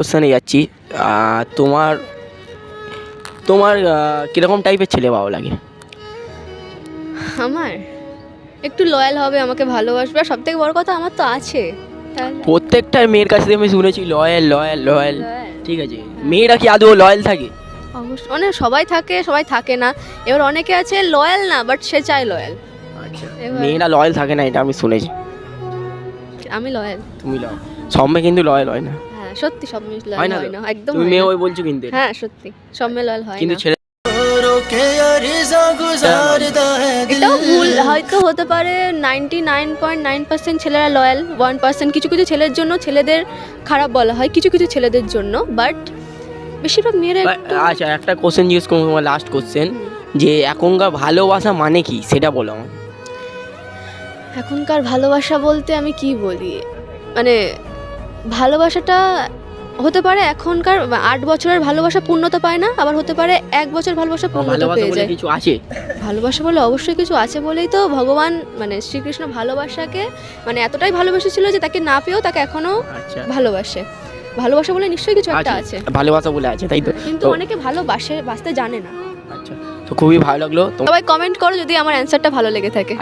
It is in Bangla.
কোশ্চেনে যাচ্ছি। তোমার তোমার কীরকম টাইপের ছেলে ভালো লাগে? আমার? একটু লয়াল হবে আমাকে ভালোবাসবে। আর সব থেকে বড় কথা আমার তো আছে। প্রত্যেকটা মেয়ের কাছ আমি শুনেছি লয়াল লয়াল লয়াল। ঠিক আছে। মেয়েরা কি আদৌ লয়াল থাকে? অবশ্য মানে সবাই থাকে সবাই থাকে না। এবার অনেকে আছে লয়াল না বাট সে চায় লয়াল আচ্ছা। মেয়েরা লয়াল থাকে না এটা আমি শুনেছি। আমি লয়াল তুমি লয়াল সব মেয়ে কিন্তু লয়াল হয় না। হ্যাঁ সত্যি সব মেয়ে হয় না হয় না একদম তুমি মেয়ে। ওই বলছো কিন্তু হ্যাঁ সত্যি সব মেয়ে লয়াল হয় কিন্তু ছেলে এটাও ভুল হয়তো হতে পারে ninety nine point nine percent ছেলেরা লয়াল ওয়ান পার্সেন্ট কিছু কিছু ছেলের জন্য ছেলেদের খারাপ বলা হয় কিছু কিছু ছেলেদের জন্য বাট বেশিরভাগ মেয়েরা আচ্ছা একটা কোশ্চেন জিজ্ঞেস করব তোমার লাস্ট কোশ্চেন যে এখনকার ভালোবাসা মানে কি? সেটা বলো আমার এখনকার ভালোবাসা বলতে আমি কি বলি? মানে ভালোবাসাটা হতে পারে এখনকার আট বছরের ভালোবাসা পূর্ণতা পায় না আবার হতে পারে এক বছর ভালোবাসা পূর্ণতা পেয়ে যায়। কিছু আছে? ভালোবাসা বলে অবশ্যই কিছু আছে বলেই তো ভগবান মানে শ্রীকৃষ্ণ ভালোবাসাকে মানে এতটাই ভালোবেসেছিল যে তাকে না পেয়েও তাকে এখনও আচ্ছা। ভালোবাসে। ভালোবাসা বলে নিশ্চয়ই কিছু একটা আছে ভালোবাসা বলে আছে তাই তো? কিন্তু অনেকে ভালোবাসে বাসতে জানে না। আচ্ছা তো খুবই ভালো লাগল। সবাই কমেন্ট করো যদি আমার অ্যান্সারটা ভালো লেগে থাকে।